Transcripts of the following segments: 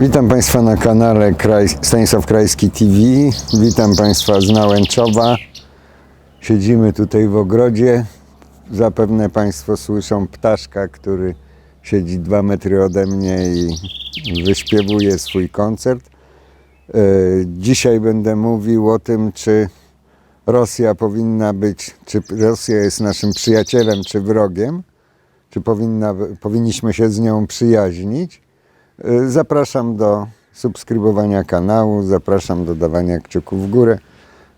Witam Państwa na kanale Kraj, Stanisław Krajski TV. Witam Państwa z Nałęczowa. Siedzimy tutaj w ogrodzie. Zapewne Państwo słyszą ptaszka, który siedzi dwa metry ode mnie i wyśpiewuje swój koncert. E, Dzisiaj będę mówił o tym, czy Rosja powinna być, czy Rosja jest naszym przyjacielem czy wrogiem, czy powinna, powinniśmy się z nią przyjaźnić. Y, Zapraszam do subskrybowania kanału, zapraszam do dawania kciuków w górę,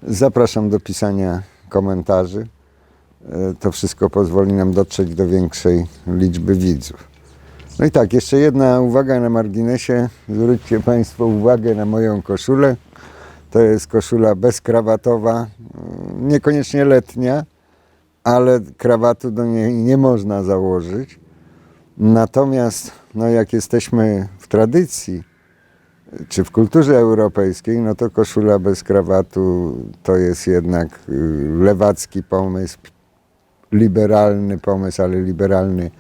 zapraszam do pisania komentarzy. Y, To wszystko pozwoli nam dotrzeć do większej liczby widzów. No i tak, jeszcze jedna uwaga na marginesie. Zwróćcie Państwo uwagę na moją koszulę. To jest koszula bezkrawatowa, y, niekoniecznie letnia, ale krawatu do niej nie można założyć. Natomiast no jak jesteśmy w tradycji, czy w kulturze europejskiej, no to koszula bez krawatu to jest jednak y, lewacki pomysł, liberalny pomysł, ale liberalny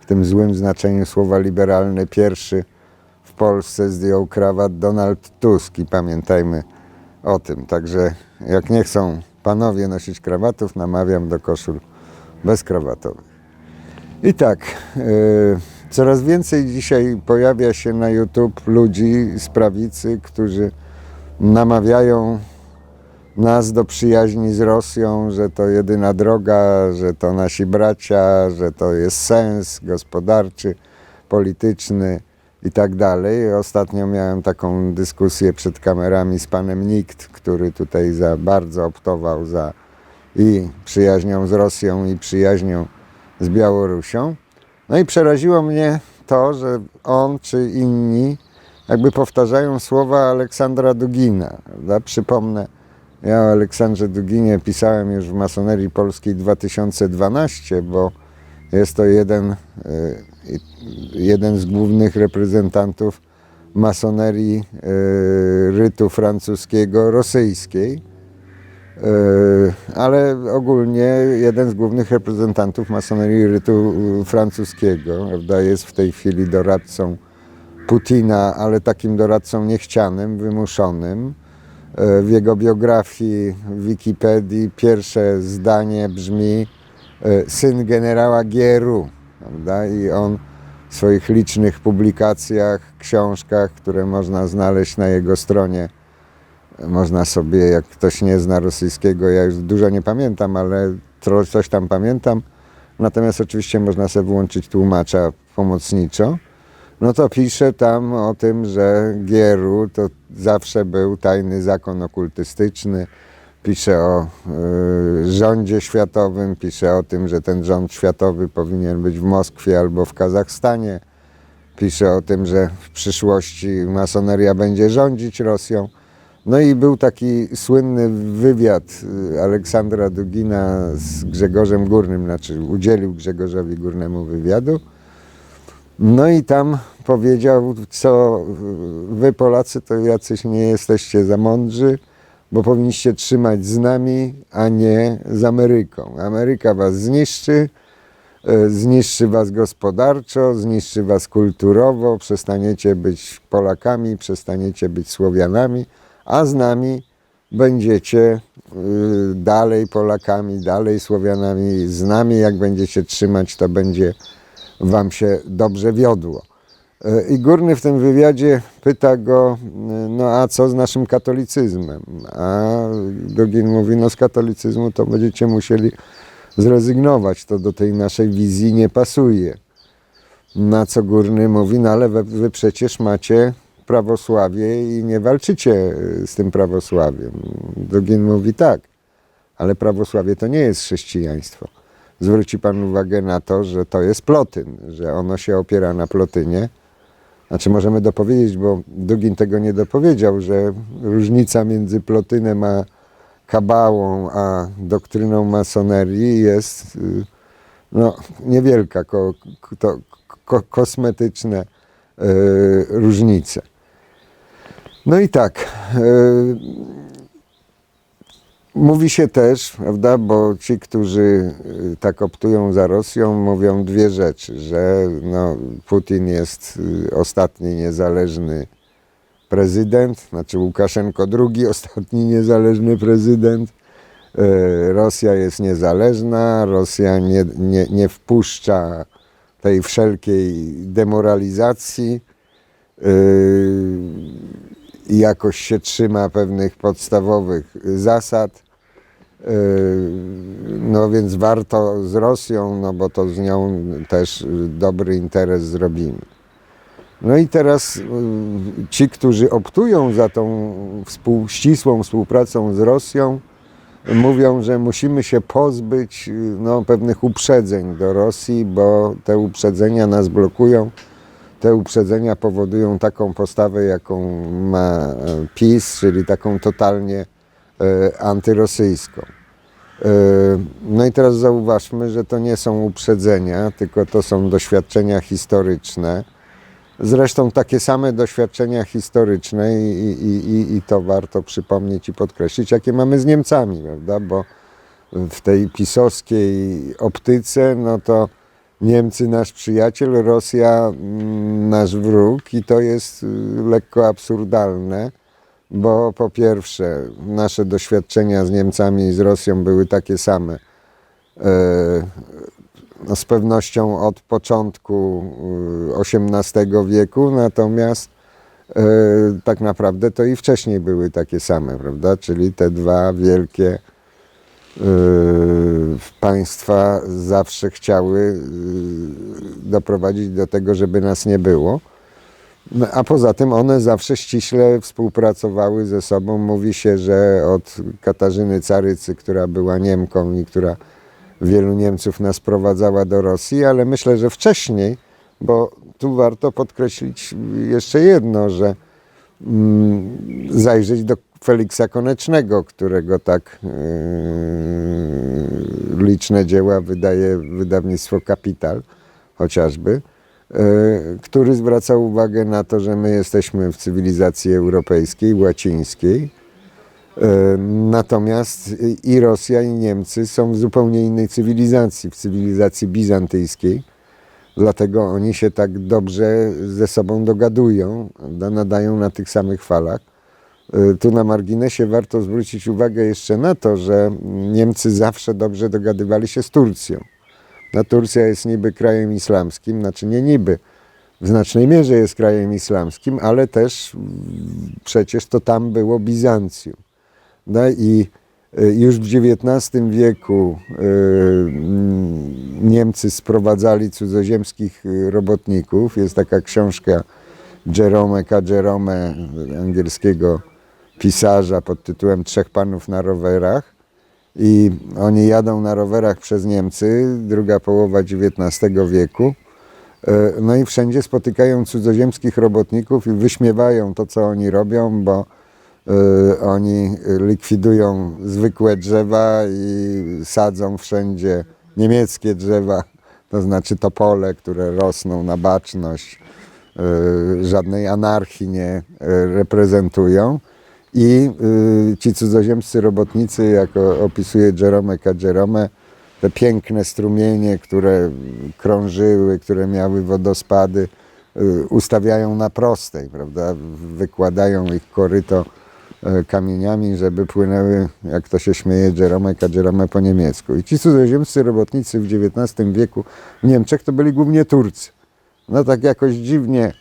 w tym złym znaczeniu słowa liberalny. Pierwszy w Polsce zdjął krawat Donald Tusk i pamiętajmy o tym. Także jak nie chcą panowie nosić krawatów, namawiam do koszul bezkrawatowych. I tak, e, coraz więcej dzisiaj pojawia się na YouTube ludzi z prawicy, którzy namawiają nas do przyjaźni z Rosją, że to jedyna droga, że to nasi bracia, że to jest sens gospodarczy, polityczny i tak dalej. Ostatnio miałem taką dyskusję przed kamerami z panem Nikt, który tutaj za bardzo optował za i przyjaźnią z Rosją, i przyjaźnią z Białorusią. No i przeraziło mnie to, że on czy inni jakby powtarzają słowa Aleksandra Dugina. Prawda? Przypomnę, ja o Aleksandrze Duginie pisałem już w Masonerii Polskiej 2012, bo jest to jeden, y, jeden z głównych reprezentantów masonerii y, rytu francuskiego rosyjskiej. Yy, ale ogólnie jeden z głównych reprezentantów masonerii rytu francuskiego, prawda, jest w tej chwili doradcą Putina, ale takim doradcą niechcianym, wymuszonym. Yy, W jego biografii w Wikipedii pierwsze zdanie brzmi yy, syn generała Gieru, prawda, i on w swoich licznych publikacjach, książkach, które można znaleźć na jego stronie, można sobie, jak ktoś nie zna rosyjskiego, ja już dużo nie pamiętam, ale coś tam pamiętam. Natomiast oczywiście można sobie włączyć tłumacza pomocniczo. No to pisze tam o tym, że Gieru to zawsze był tajny zakon okultystyczny. Pisze o y, rządzie światowym, pisze o tym, że ten rząd światowy powinien być w Moskwie albo w Kazachstanie. Pisze o tym, że w przyszłości masoneria będzie rządzić Rosją. No i był taki słynny wywiad y, Aleksandra Dugina z Grzegorzem Górnym, znaczy udzielił Grzegorzowi Górnemu wywiadu. No i tam powiedział, co y, wy Polacy to jacyś nie jesteście za mądrzy, bo powinniście trzymać z nami, a nie z Ameryką. Ameryka was zniszczy, y, zniszczy was gospodarczo, zniszczy was kulturowo, przestaniecie być Polakami, przestaniecie być Słowianami, a z nami będziecie y, dalej Polakami, dalej Słowianami. Z nami, jak będziecie trzymać, to będzie wam się dobrze wiodło. Y, I Górny w tym wywiadzie pyta go, y, no a co z naszym katolicyzmem? A Dugin mówi, no z katolicyzmu to będziecie musieli zrezygnować, to do tej naszej wizji nie pasuje. Na co Górny mówi, no ale wy, wy przecież macie prawosławie i nie walczycie y, z tym prawosławiem. Dugin mówi tak, ale prawosławie to nie jest chrześcijaństwo. Zwróci Pan uwagę na to, że to jest plotyn, że ono się opiera na plotynie. Znaczy możemy dopowiedzieć, bo Dugin tego nie dopowiedział, że różnica między plotynem a kabałą, a doktryną masonerii jest y, no, niewielka, ko, to, ko, kosmetyczne y, różnice. No i tak. y, Mówi się też, prawda, bo ci, którzy y, tak optują za Rosją, mówią dwie rzeczy, że no, Putin jest y, ostatni niezależny prezydent, znaczy Łukaszenko II, ostatni niezależny prezydent. E, Rosja jest niezależna, Rosja nie, nie, nie wpuszcza tej wszelkiej demoralizacji i jakoś się trzyma pewnych podstawowych zasad. Yy, No więc warto z Rosją, no bo to z nią też dobry interes zrobimy. No i teraz ci, którzy optują za tą współ, ścisłą współpracą z Rosją, mówią, że musimy się pozbyć no, pewnych uprzedzeń do Rosji, bo te uprzedzenia nas blokują. Te uprzedzenia powodują taką postawę, jaką ma e, PiS, czyli taką totalnie e, antyrosyjską. E, No i teraz zauważmy, że to nie są uprzedzenia, tylko to są doświadczenia historyczne. Zresztą takie same doświadczenia historyczne i, i, i, i to warto przypomnieć i podkreślić, jakie mamy z Niemcami, prawda? Bo w tej pisowskiej optyce, no to Niemcy nasz przyjaciel, Rosja mm, nasz wróg i to jest y, lekko absurdalne, bo po pierwsze nasze doświadczenia z Niemcami i z Rosją były takie same. E, no z pewnością od początku y, XVIII wieku, natomiast e, tak naprawdę to i wcześniej były takie same, prawda? Czyli te dwa wielkie y, państwa zawsze chciały y, doprowadzić do tego, żeby nas nie było. No, A poza tym one zawsze ściśle współpracowały ze sobą. Mówi się, że od Katarzyny Carycy, która była Niemką i która wielu Niemców nas prowadzała do Rosji, ale myślę, że wcześniej, bo tu warto podkreślić jeszcze jedno, że mm, zajrzeć do Feliksa Konecznego, którego tak yy, liczne dzieła wydaje wydawnictwo Kapital chociażby, yy, który zwraca uwagę na to, że my jesteśmy w cywilizacji europejskiej, łacińskiej, yy, natomiast i Rosja, i Niemcy są w zupełnie innej cywilizacji, w cywilizacji bizantyjskiej. Dlatego oni się tak dobrze ze sobą dogadują, nadają na tych samych falach. Y, Tu na marginesie warto zwrócić uwagę jeszcze na to, że Niemcy zawsze dobrze dogadywali się z Turcją. No, Turcja jest niby krajem islamskim, znaczy nie niby, w znacznej mierze jest krajem islamskim, ale też przecież to tam było Bizancjum. No i y, już w XIX wieku y, Niemcy sprowadzali cudzoziemskich robotników. Jest taka książka Jerome K. Jerome, angielskiego pisarza pod tytułem Trzech panów na rowerach. I oni jadą na rowerach przez Niemcy, druga połowa XIX wieku. E, No i wszędzie spotykają cudzoziemskich robotników i wyśmiewają to, co oni robią, bo e, oni likwidują zwykłe drzewa i sadzą wszędzie niemieckie drzewa, to znaczy topole, które rosną na baczność, e, żadnej anarchii nie reprezentują. I y, ci cudzoziemscy robotnicy, jak opisuje Jerome K. Jerome, te piękne strumienie, które krążyły, które miały wodospady, y, ustawiają na prostej, prawda? Wykładają ich koryto y, kamieniami, żeby płynęły, jak to się śmieje, Jerome K. Jerome po niemiecku. I ci cudzoziemscy robotnicy w XIX wieku w Niemczech to byli głównie Turcy. No tak jakoś dziwnie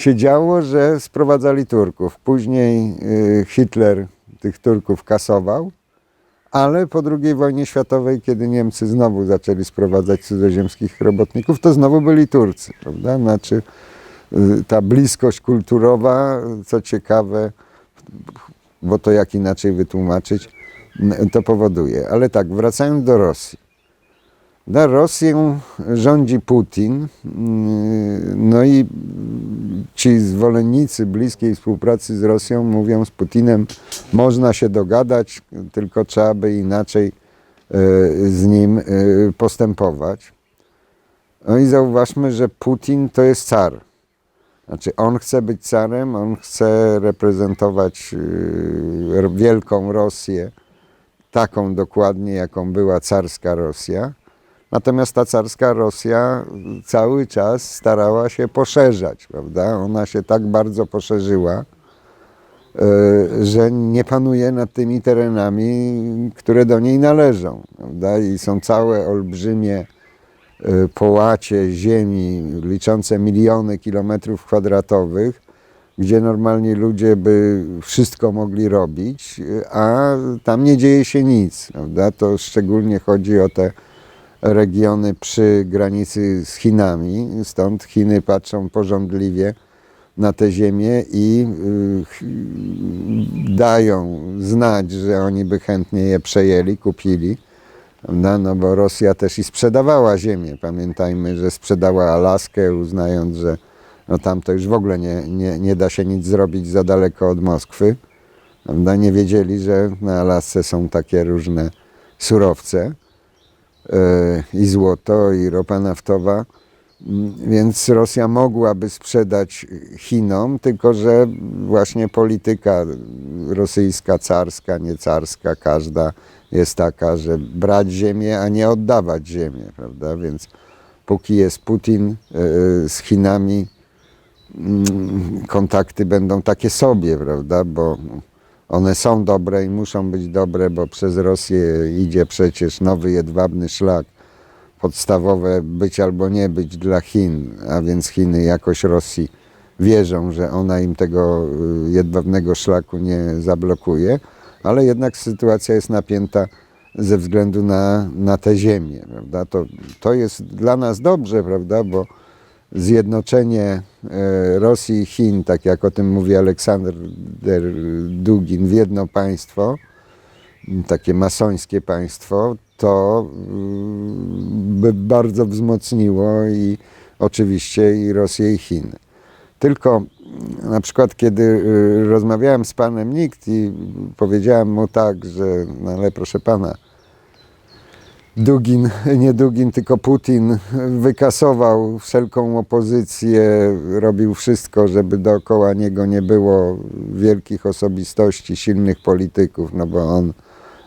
się działo, że sprowadzali Turków. Później y, Hitler tych Turków kasował, ale po II wojnie światowej, kiedy Niemcy znowu zaczęli sprowadzać cudzoziemskich robotników, to znowu byli Turcy, prawda? Znaczy y, ta bliskość kulturowa, co ciekawe, bo to jak inaczej wytłumaczyć, to powoduje. Ale tak, wracając do Rosji. Na Rosję rządzi Putin, mm, no i ci zwolennicy bliskiej współpracy z Rosją mówią z Putinem można się dogadać, tylko trzeba by inaczej e, z nim e, postępować. No i zauważmy, że Putin to jest car. Znaczy on chce być carem, on chce reprezentować e, wielką Rosję, taką dokładnie, jaką była carska Rosja. Natomiast ta carska Rosja cały czas starała się poszerzać, prawda? Ona się tak bardzo poszerzyła, e, że nie panuje nad tymi terenami, które do niej należą. Prawda? I są całe olbrzymie e, połacie ziemi liczące miliony kilometrów kwadratowych, gdzie normalnie ludzie by wszystko mogli robić, a tam nie dzieje się nic. Prawda? To szczególnie chodzi o te regiony przy granicy z Chinami, stąd Chiny patrzą pożądliwie na te ziemię i y, dają znać, że oni by chętnie je przejęli, kupili. Prawda? No bo Rosja też i sprzedawała ziemię. Pamiętajmy, że sprzedała Alaskę, uznając, że no tam to już w ogóle nie, nie, nie da się nic zrobić za daleko od Moskwy. Prawda? Nie wiedzieli, że na Alasce są takie różne surowce i złoto, i ropa naftowa. Mm, Więc Rosja mogłaby sprzedać Chinom, tylko że właśnie polityka rosyjska, carska, nie carska, każda jest taka, że brać ziemię, a nie oddawać ziemię, prawda? Więc póki jest Putin e, z Chinami, mm, kontakty będą takie sobie, prawda? Bo one są dobre i muszą być dobre, bo przez Rosję idzie przecież nowy jedwabny szlak podstawowe być albo nie być dla Chin, a więc Chiny jakoś Rosji wierzą, że ona im tego y, jedwabnego szlaku nie zablokuje, ale jednak sytuacja jest napięta ze względu na, na tę ziemię, prawda? To, to jest dla nas dobrze, prawda, bo zjednoczenie e, Rosji i Chin, tak jak o tym mówi Aleksander Dugin, w jedno państwo, takie masońskie państwo, to mm, by bardzo wzmocniło i oczywiście i Rosję i Chiny. Tylko na przykład kiedy y, rozmawiałem z panem Nikt i powiedziałem mu tak, że no ale proszę pana, Dugin, nie Dugin, tylko Putin wykasował wszelką opozycję, robił wszystko, żeby dookoła niego nie było wielkich osobistości, silnych polityków, no bo on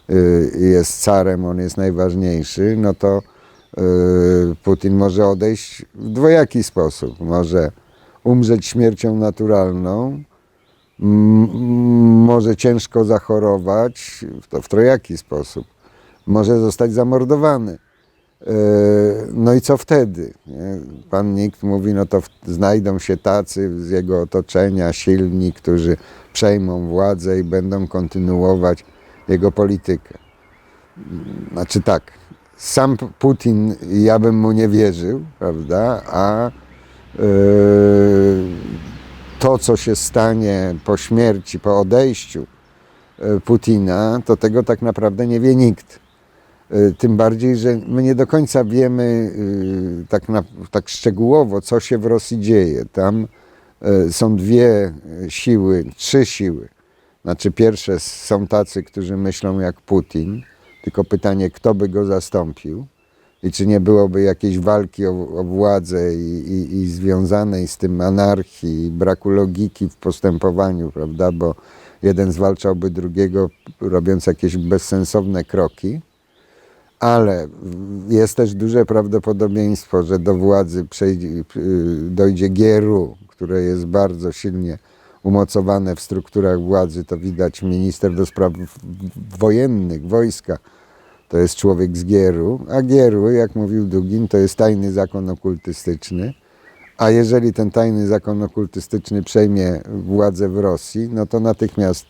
y, jest carem, on jest najważniejszy, no to y, Putin może odejść w dwojaki sposób. Może umrzeć śmiercią naturalną, może ciężko zachorować, to w trojaki sposób może zostać zamordowany. E, No i co wtedy? Pan Nikt mówi, no to znajdą się tacy z jego otoczenia, silni, którzy przejmą władzę i będą kontynuować jego politykę. Znaczy tak, sam Putin, ja bym mu nie wierzył, prawda, a e, to, co się stanie po śmierci, po odejściu e, Putina, to tego tak naprawdę nie wie nikt. E, Tym bardziej, że my nie do końca wiemy e, tak, na, tak szczegółowo, co się w Rosji dzieje. Tam e, są dwie siły, trzy siły. Znaczy, pierwsze są tacy, którzy myślą jak Putin, tylko pytanie, kto by go zastąpił i czy nie byłoby jakiejś walki o, o władzę i, i, i związanej z tym anarchii, braku logiki w postępowaniu, prawda? Bo jeden zwalczałby drugiego, robiąc jakieś bezsensowne kroki ale jest też duże prawdopodobieństwo, że do władzy przejdzie, dojdzie GRU, które jest bardzo silnie umocowane w strukturach władzy. To widać minister do spraw wojennych, wojska. To jest człowiek z GRU, a GRU, jak mówił Dugin, to jest tajny zakon okultystyczny. A jeżeli ten tajny zakon okultystyczny przejmie władzę w Rosji, no to natychmiast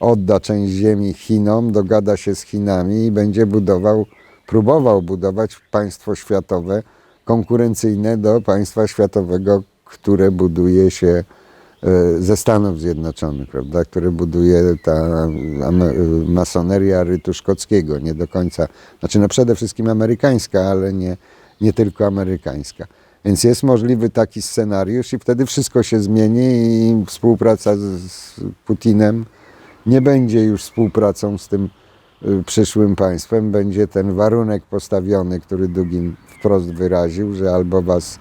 odda część ziemi Chinom, dogada się z Chinami i będzie budował, próbował budować państwo światowe konkurencyjne do państwa światowego, które buduje się e, ze Stanów Zjednoczonych, prawda, które buduje ta ame- masoneria rytu szkockiego, nie do końca, znaczy no przede wszystkim amerykańska, ale nie, nie tylko amerykańska. Więc jest możliwy taki scenariusz i wtedy wszystko się zmieni i współpraca z, Putinem nie będzie już współpracą z tym przyszłym państwem. Będzie ten warunek postawiony, który Dugin wprost wyraził, że albo was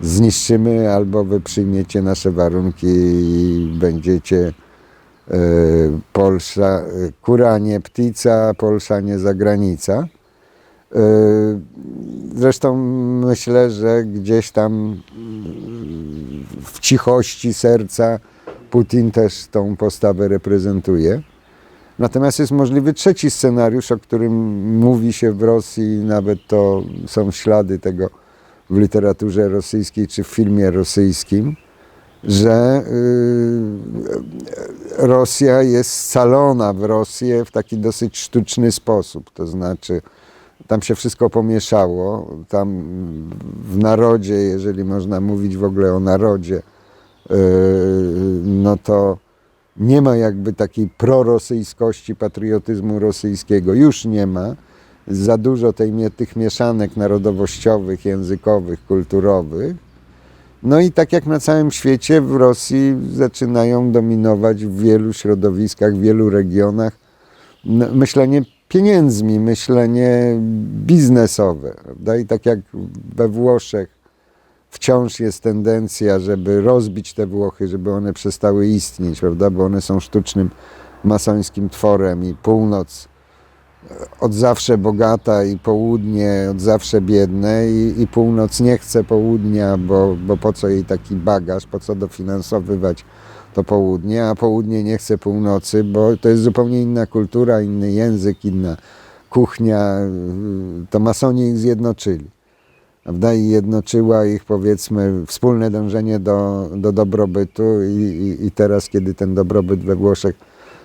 zniszczymy, albo wy przyjmiecie nasze warunki i będziecie e, Polsza, e, kura nie ptica, Polsza nie zagranica. Zresztą myślę, że gdzieś tam w cichości serca Putin też tą postawę reprezentuje. Natomiast jest możliwy trzeci scenariusz, o którym mówi się w Rosji, nawet to są ślady tego w literaturze rosyjskiej czy w filmie rosyjskim, że y, Rosja jest scalona w Rosję w taki dosyć sztuczny sposób. To znaczy, tam się wszystko pomieszało. Tam w narodzie, jeżeli można mówić w ogóle o narodzie, y, no to nie ma jakby takiej prorosyjskości, patriotyzmu rosyjskiego. Już nie ma. Za dużo tej, tych mieszanek narodowościowych, językowych, kulturowych. No i tak jak na całym świecie, w Rosji zaczynają dominować w wielu środowiskach, w wielu regionach no, myślenie pieniędzmi, myślenie biznesowe. Prawda? I tak jak we Włoszech wciąż jest tendencja, żeby rozbić te Włochy, żeby one przestały istnieć, prawda? bo one są sztucznym masońskim tworem i północ od zawsze bogata i południe od zawsze biedne i, i północ nie chce południa, bo, bo po co jej taki bagaż, po co dofinansowywać to południe, a południe nie chce północy, bo to jest zupełnie inna kultura, inny język, inna kuchnia. To masoni ich zjednoczyli. Prawda? I jednoczyła ich powiedzmy wspólne dążenie do, do dobrobytu i, i, i teraz, kiedy ten dobrobyt we Włoszech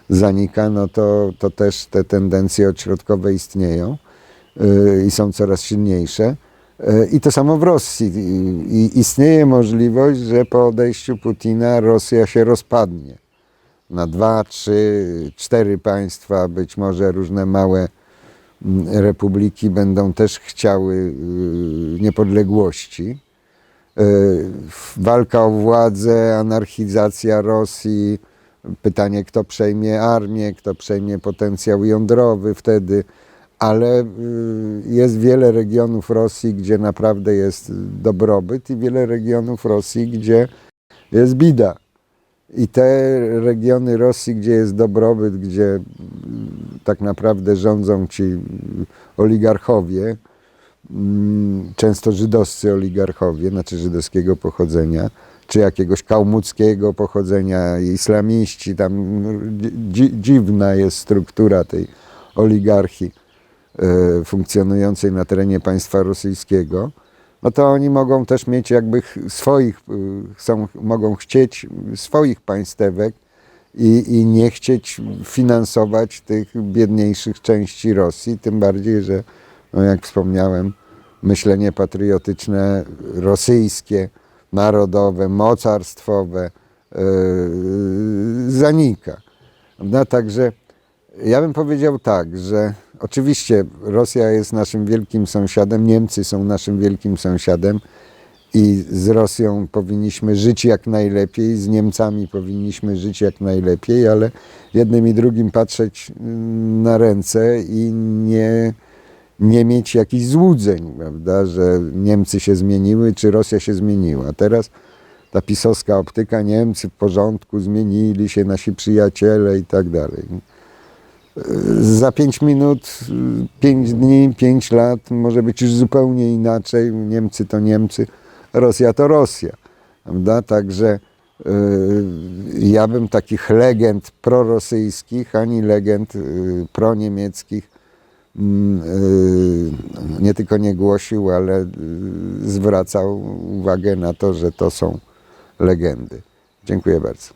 zanika, no to, to też te tendencje odśrodkowe istnieją yy, i są coraz silniejsze. Yy, I to samo w Rosji. I, istnieje możliwość, że po odejściu Putina Rosja się rozpadnie na dwa, trzy, cztery państwa, być może różne małe republiki będą też chciały yy, niepodległości. Yy, Walka o władzę, anarchizacja Rosji, pytanie, kto przejmie armię, kto przejmie potencjał jądrowy wtedy, ale y, jest wiele regionów Rosji, gdzie naprawdę jest dobrobyt i wiele regionów Rosji, gdzie jest bida. I te regiony Rosji, gdzie jest dobrobyt, gdzie tak naprawdę rządzą ci oligarchowie, mm, często żydowscy oligarchowie, znaczy żydowskiego pochodzenia, czy jakiegoś kałmuckiego pochodzenia, islamiści, tam dzi, dziwna jest struktura tej oligarchii e, funkcjonującej na terenie państwa rosyjskiego, no to oni mogą też mieć jakby ch- swoich, y, chcą, mogą chcieć swoich państewek i, i nie chcieć finansować tych biedniejszych części Rosji, tym bardziej, że no jak wspomniałem, myślenie patriotyczne rosyjskie, narodowe, mocarstwowe yy, zanika. No, także ja bym powiedział tak, że oczywiście Rosja jest naszym wielkim sąsiadem, Niemcy są naszym wielkim sąsiadem i z Rosją powinniśmy żyć jak najlepiej, z Niemcami powinniśmy żyć jak najlepiej, ale jednym i drugim patrzeć mm, na ręce i nie, nie mieć jakichś złudzeń, prawda, że Niemcy się zmieniły, czy Rosja się zmieniła. Teraz ta pisowska optyka, Niemcy w porządku, zmienili się nasi przyjaciele i tak dalej. Za pięć minut, pięć dni, pięć lat może być już zupełnie inaczej. Niemcy to Niemcy, Rosja to Rosja. Prawda? Także yy, ja bym takich legend prorosyjskich, ani legend yy, proniemieckich mm, yy, nie tylko nie głosił, ale yy, zwracał uwagę na to, że to są legendy. Dziękuję bardzo.